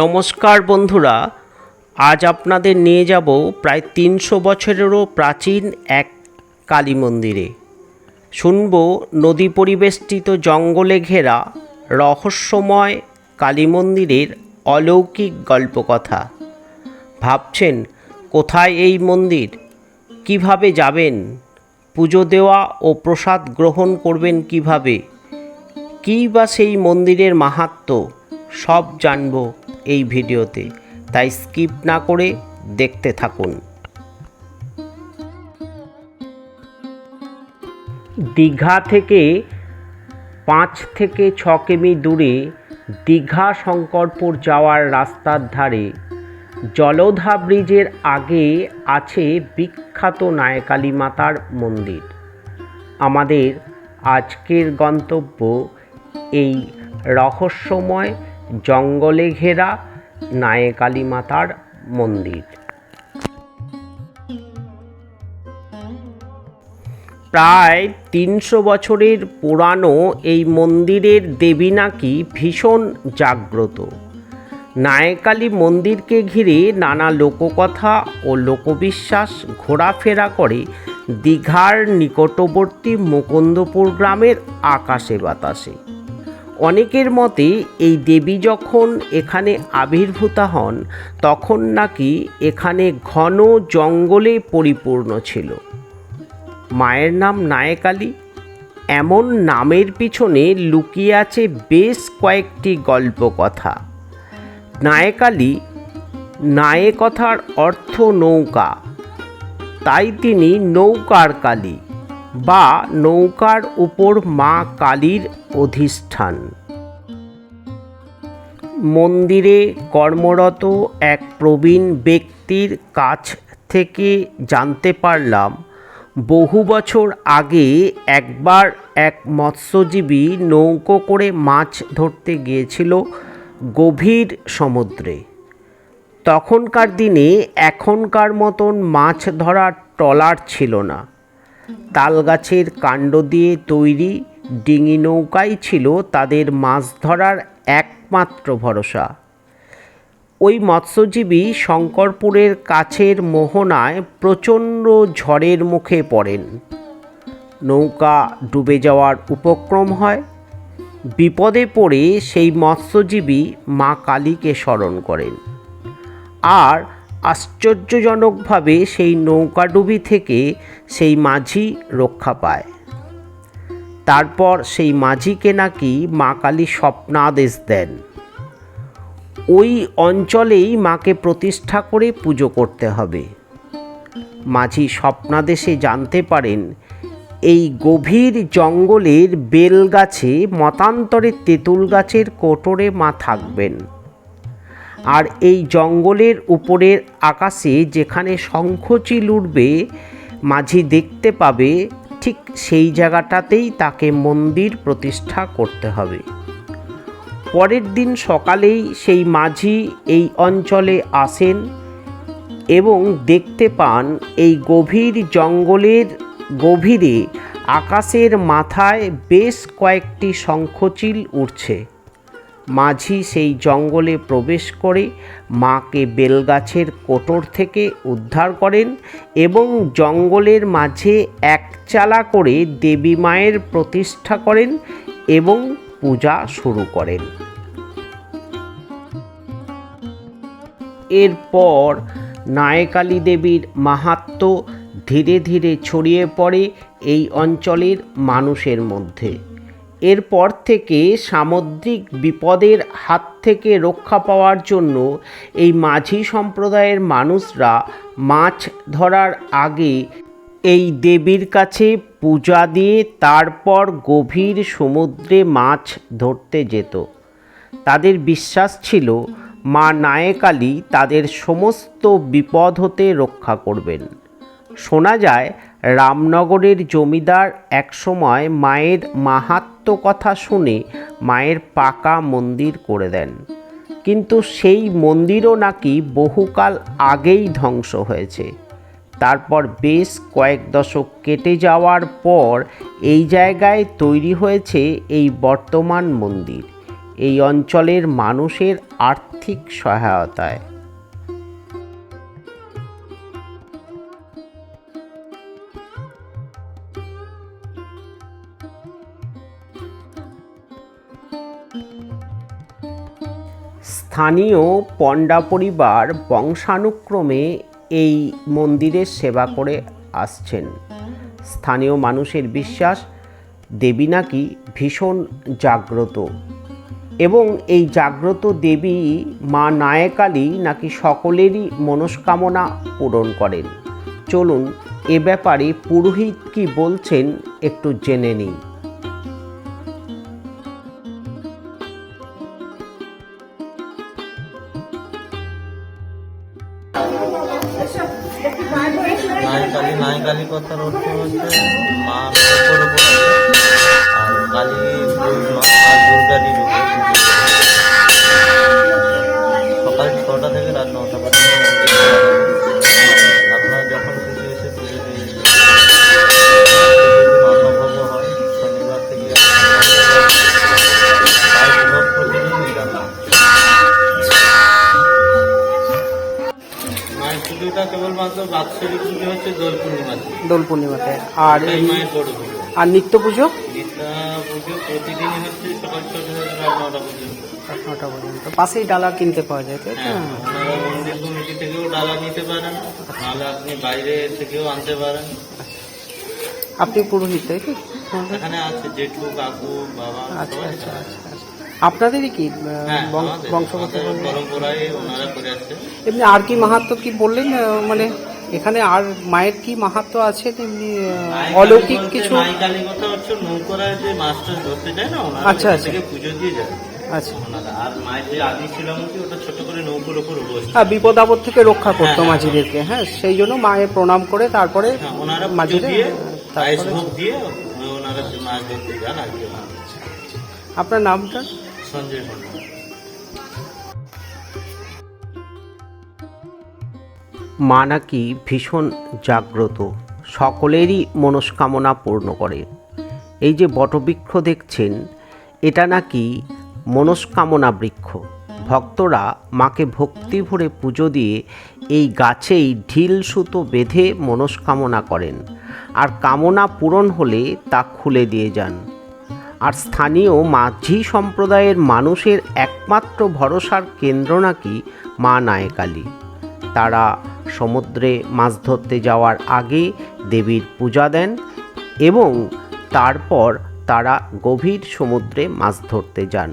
নমস্কার বন্ধুরা, আজ আপনাদের নিয়ে যাব প্রায় তিনশো বছরেরও প্রাচীন এক কালী মন্দিরে। শুনব নদী পরিবেষ্টিত জঙ্গলে ঘেরা রহস্যময় কালী মন্দিরের অলৌকিক গল্পকথা। ভাবছেন, কোথায় এই মন্দির? কীভাবে যাবেন? পুজো দেওয়া ও প্রসাদ গ্রহণ করবেন কীভাবে? কী বা সেই মন্দিরের মাহাত্ম্য সব জানব এই ভিডিওতে, তাই স্কিপ না করে দেখতে থাকুন। দীঘা থেকে পাঁচ থেকে ছ কিমি দূরে দীঘা শঙ্করপুর যাওয়ার রাস্তার ধারে জলধা ব্রিজের আগে আছে বিখ্যাত নায়কালী মাতার মন্দির। আমাদের আজকের গন্তব্য এই রহস্যময় জঙ্গলে ঘেরা নায়কালী মাতার মন্দির। প্রায় তিনশো বছরের পুরানো এই মন্দিরের দেবী নাকি ভীষণ জাগ্রত। নায়কালী মন্দিরকে ঘিরে নানা লোককথা ও লোকবিশ্বাস ঘোরাফেরা করে দীঘার নিকটবর্তী মুকুন্দপুর গ্রামের আকাশে বাতাসে। অনেকের মতে এই দেবী যখন এখানে আবির্ভূতা হন, তখন নাকি এখানে ঘন জঙ্গলে পরিপূর্ণ ছিল। মায়ের নাম নায়কালী। এমন নামের পিছনে লুকিয়ে আছে বেশ কয়েকটি গল্প কথা নায়কালী নায়ে কথার অর্থ নৌকা। তাই তিনি নৌকার কালী। বা নৌকার উপর মা কালীর অধিষ্ঠান। মন্দিরে কর্মরত এক প্রবীণ ব্যক্তির কাছ থেকে জানতে পারলাম, বহু বছর আগে একবার এক মৎস্যজীবী নৌকো করে মাছ ধরতে গিয়েছিল গভীর সমুদ্রে। তখনকার দিনে এখনকার মতন মাছ ধরার ট্রলার ছিল না। তালগাছের কাণ্ড দিয়ে তৈরি ডিঙি নৌকাই ছিল তাদের মাছ ধরার একমাত্র ভরসা। ওই মৎস্যজীবী শঙ্করপুরের কাছের মোহনায় প্রচণ্ড ঝড়ের মুখে পড়েন। নৌকা ডুবে যাওয়ার উপক্রম হয়। বিপদে পড়ে সেই মৎস্যজীবী মা কালীকে স্মরণ করেন। আর আশ্চর্যজনকভাবে সেই নৌকাডুবি থেকে সেই মাঝি রক্ষা পায়। তারপর সেই মাঝিকে নাকি মা কালী স্বপ্নাদেশ দেন। ওই অঞ্চলেই মাকে প্রতিষ্ঠা করে পুজো করতে হবে। মাঝি স্বপ্নাদেশে জানতে পারেন, এই গভীর জঙ্গলের বেল গাছে মতান্তরে তেঁতুল গাছের কোটরে মা থাকবেন। আর এই জঙ্গলের উপরের আকাশে যেখানে শঙ্খচিল উঠবে মাঝি দেখতে পাবে, ঠিক সেই জায়গাটাতেই তাকে মন্দির প্রতিষ্ঠা করতে হবে। পরের দিন সকালেই সেই মাঝি এই অঞ্চলে আসেন এবং দেখতে পান এই গভীর জঙ্গলের গভীরে আকাশের মাথায় বেশ কয়েকটি শঙ্খচিল উঠছে মাঝি সেই জঙ্গলে প্রবেশ করে মাকে বেলগাছের কোটর থেকে উদ্ধার করেন এবং জঙ্গলের মাঝে একচালা করে দেবী মায়ের প্রতিষ্ঠা করেন এবং পূজা শুরু করেন। এরপর নায়কালী দেবীর মাহাত্ম্য ধীরে ধীরে ছড়িয়ে পড়ে এই অঞ্চলের মানুষের মধ্যে। এরপর থেকে সামুদ্রিক বিপদের হাত থেকে রক্ষা পাওয়ার জন্য এই মাঝি সম্প্রদায়ের মানুষরা মাছ ধরার আগে এই দেবীর কাছে পূজা দিয়ে তারপর গভীর সমুদ্রে মাছ ধরতে যেত। তাদের বিশ্বাস ছিল মা নায়কালী তাদের সমস্ত বিপদ হতে রক্ষা করবেন। শোনা যায়, রামনগরের জমিদার একসময় মায়ের মাহাত্ম্য কথা শুনে মায়ের পাকা মন্দির করে দেন। কিন্তু সেই মন্দিরও নাকি বহুকাল আগেই ধ্বংস হয়েছে। তারপর বেশ কয়েক দশক কেটে যাওয়ার পর এই জায়গায় তৈরি হয়েছে এই বর্তমান মন্দির। এই অঞ্চলের মানুষের আর্থিক সহায়তায়। স্থানীয় পণ্ডা পরিবার বংশানুক্রমে এই মন্দিরের সেবা করে আসছেন। স্থানীয় মানুষের বিশ্বাস, দেবী নাকি ভীষণ জাগ্রত এবং এই জাগ্রত দেবী মা নায়কালী নাকি সকলেরই মনস্কামনা পূরণ করেন। চলুন এ ব্যাপারে পুরোহিত কি বলছেন একটু জেনে নিই। পুজো হচ্ছে দোল পূর্ণিমাতে দোল পূর্ণিমাতে। আর আর নিত্য পুজো? গীতা পুজো প্রতিদিনই হচ্ছে সকাল ছটা থেকে রাত নটা পর্যন্ত। নটা পর্যন্ত। পাশেই ডালা কিনতে পাওয়া যায় তাই তো? হ্যাঁ মন্দির কমিটি থেকেও ডালা নিতে পারেন। নাহলে আপনি বাইরে থেকেও আনতে পারেন। আপনি পুরোহিত তাই তো? এখানে আছে জেঠু কাকু বাবা আচ্ছা আচ্ছা আচ্ছা আচ্ছা। আপনাদেরই কি হ্যাঁ বংশগত পরম্পরায় ওনারা করে আসছে। এমনি আর কি মাহাত্ম কি বললেন মানে? এখানে আর মায়ের কি মাহাত্ম আছে? তেমনি অলৌকিক কিছু? কালী কথা হচ্ছে নৌকরায় যে মাছটা ধরতে যায় না আচ্ছা, আচ্ছা। পুজো দিয়ে যায় আচ্ছা। আর মায়ের যে আদি শিলামূর্তি ওটা ছোট করে নৌকোর উপর হ্যাঁ বিপদ আপদ থেকে রক্ষা করতো হ্যাঁ, মাঝিদেরকে হ্যাঁ সেই জন্য মায়ের প্রণাম করে তারপরে হ্যাঁ ওনারা দিয়ে ওনারা মাছ ধরতে যান আপনার নামটা? সঞ্জয় মা নাকি ভীষণ জাগ্রত, সকলেরই মনস্কামনা পূর্ণ করে। এই যে বটবৃক্ষ দেখছেন, এটা নাকি মনস্কামনা বৃক্ষ। ভক্তরা মাকে ভক্তি ভরে পুজো দিয়ে এই গাছেই ঢিল সুতো বেঁধে মনস্কামনা করেন, আর কামনা পূরণ হলে তা খুলে দিয়ে যান। আর স্থানীয় মাঝি সম্প্রদায়ের মানুষের একমাত্র ভরসার কেন্দ্র নাকি মা নায়কালী। তারা সমুদ্রে মাছ ধরতে যাওয়ার আগে দেবীর পূজা দেন এবং তারপর তারা গভীর সমুদ্রে মাছ ধরতে যান।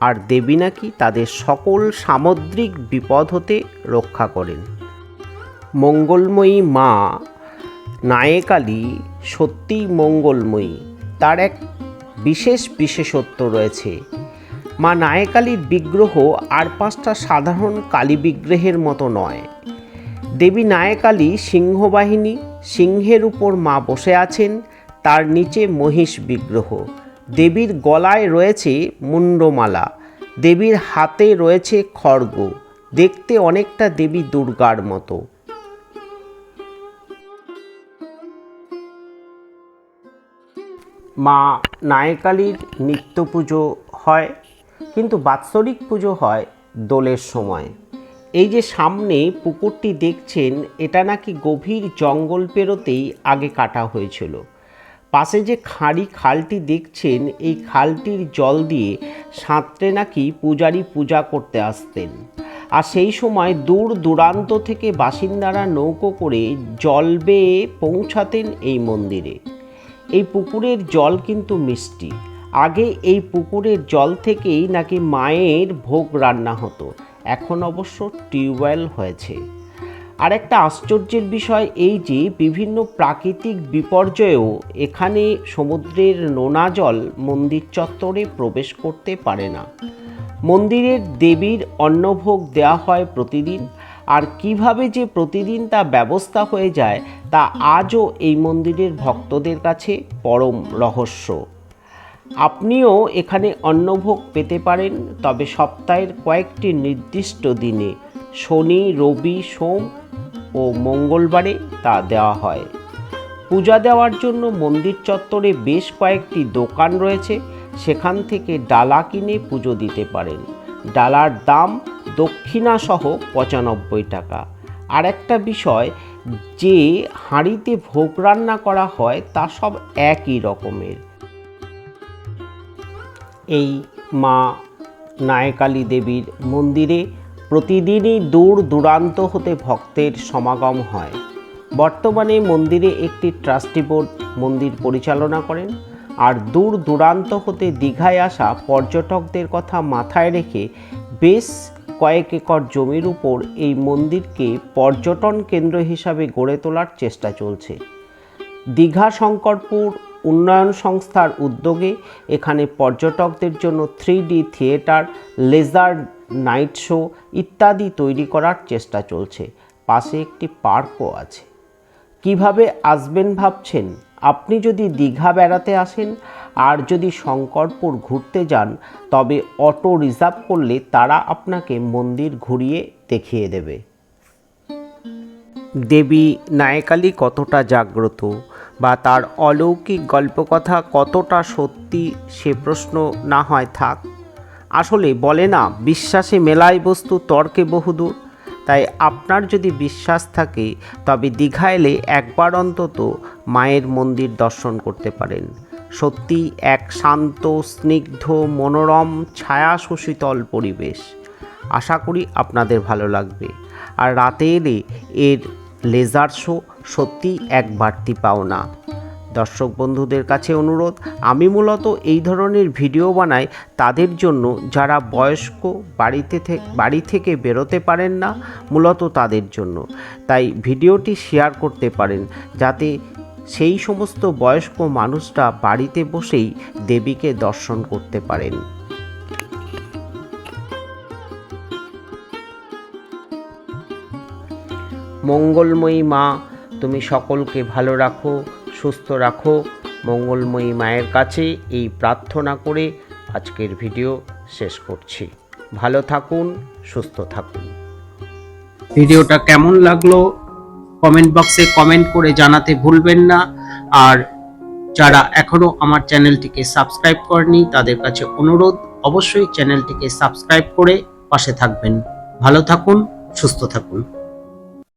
আর দেবী নাকি তাদের সকল সামুদ্রিক বিপদ হতে রক্ষা করেন। মঙ্গলময়ী মা নায়েকালী সত্যিই মঙ্গলময়ী। তার এক বিশেষ বিশেষত্ব রয়েছে। মা নায়কালীর বিগ্রহ আর পাঁচটা সাধারণ কালী বিগ্রহের মতো নয়। দেবী নায়কালী সিংহবাহিনী সিংহের উপর মা বসে আছেন, তার নিচে মহিষ বিগ্রহ। দেবীর গলায় রয়েছে মুন্ডমালা, দেবীর হাতে রয়েছে খড়গ, দেখতে অনেকটা দেবী দুর্গার মতো। মা নায়কালীর নিত্য পুজো হয়, কিন্তু বাৎসরিক পুজো হয় দোলের সময়। এই যে সামনে পুকুরটি দেখছেন, এটা নাকি গভীর জঙ্গল পেরোতেই আগে কাটা হয়েছিল। পাশে যে খাঁড়ি খালটি দেখছেন, এই খালটির জল দিয়ে সাঁতরে নাকি পূজারি পূজা করতে আসতেন। আর সেই সময় দূর দূরান্ত থেকে বাসিন্দারা নৌকো করে জল বেয়ে পৌঁছাতেন এই মন্দিরে। এই পুকুরের জল কিন্তু মিষ্টি। আগে এই পুকুরের জল থেকেই নাকি মায়ের ভোগ রান্না হতো। এখন অবশ্য টিউবওয়েল হয়েছে। আর একটা আশ্চর্যের বিষয় এই যে, বিভিন্ন প্রাকৃতিক বিপর্যয়েও এখানে সমুদ্রের নোনা জল মন্দির চত্বরে প্রবেশ করতে পারে না। মন্দিরের দেবীর অন্নভোগ দেওয়া হয় প্রতিদিন। আর কীভাবে যে প্রতিদিন তা ব্যবস্থা হয়ে যায়, তা আজও এই মন্দিরের ভক্তদের কাছে পরম রহস্য। আপনিও এখানে অন্নভোগ পেতে পারেন, তবে সপ্তাহের কয়েকটি নির্দিষ্ট দিনে শনি, রবি, সোম ও মঙ্গলবারে তা দেওয়া হয়। পূজা দেওয়ার জন্য মন্দির চত্বরে বেশ কয়েকটি দোকান রয়েছে, সেখান থেকে ডালা কিনে পুজো দিতে পারেন। ডালার দাম দক্ষিণাসহ পঁচানব্বই টাকা। আর একটা বিষয়, যে হাঁড়িতে ভোগ রান্না করা হয় তা সব একই রকমের। এই মা নায়কালী দেবীর মন্দিরে প্রতিদিনই দূর দূরান্ত হতে ভক্তের সমাগম হয়। বর্তমানে মন্দিরে একটি ট্রাস্টি বোর্ড মন্দির পরিচালনা করেন আর দূর দূরান্ত হতে দীঘায় আসা পর্যটকদের কথা মাথায় রেখে বেশ কয়েক একর জমির উপর এই মন্দিরকে পর্যটন কেন্দ্র হিসাবে গড়ে তোলার চেষ্টা চলছে। দীঘা শঙ্করপুর উন্নয়ন সংস্থার উদ্যোগে এখানে পর্যটকদের জন্য three D theatre, laser night show ইত্যাদি তৈরি করার চেষ্টা চলছে। পাশে একটি পার্কও আছে। কীভাবে আসবেন ভাবছেন? আপনি যদি দীঘা বেড়াতে আসেন আর যদি শঙ্করপুর ঘুরতে যান, তবে অটো রিজার্ভ করলে তারা আপনাকে মন্দির ঘুরিয়ে দেখিয়ে দেবে। দেবী নায়কালী কতটা জাগ্রত? বা তার অলৌকিক গল্পকথা কতটা সত্যি সে প্রশ্ন না হয় থাক। আসলে বলে না, বিশ্বাসে মেলায় বস্তু তর্কে বহুদূর। তাই আপনার যদি বিশ্বাস থাকে, তবে দীঘা এলে একবার অন্তত মায়ের মন্দির দর্শন করতে পারেন। সত্যি এক শান্ত, স্নিগ্ধ, মনোরম ছায়া শোষিতল পরিবেশ। আশা করি আপনাদের ভালো লাগবে। আর রাতে এলে এর লেজার শো সত্যি এক বাড়তি পাওনা। দর্শক বন্ধুদের কাছে অনুরোধ, আমি মূলত এই ধরনের ভিডিও বানাই তাদের জন্য যারা বয়স্ক বাড়িতে বাড়ি থেকে বেরোতে পারেন না, মূলত তাদের জন্য। তাই ভিডিওটি শেয়ার করতে পারেন যাতে সেই সমস্ত বয়স্ক মানুষরা বাড়িতে বসেই দেবীকে দর্শন করতে পারেন। মঙ্গলময়ী মা, তুমি সকলকে ভালো রাখো, সুস্থ রাখো। মঙ্গলময়ী মায়ের কাছে এই প্রার্থনা করে আজকের ভিডিও শেষ করছি। ভালো থাকুন, সুস্থ থাকুন। ভিডিওটা কেমন লাগল কমেন্ট বক্সে কমেন্ট করে জানাতে ভুলবেন না। আর যারা এখনও আমার চ্যানেলটিকে সাবস্ক্রাইব করেনি, তাদের কাছে অনুরোধ, অবশ্যই চ্যানেলটিকে সাবস্ক্রাইব করে পাশে থাকবেন। ভালো থাকুন, সুস্থ থাকুন।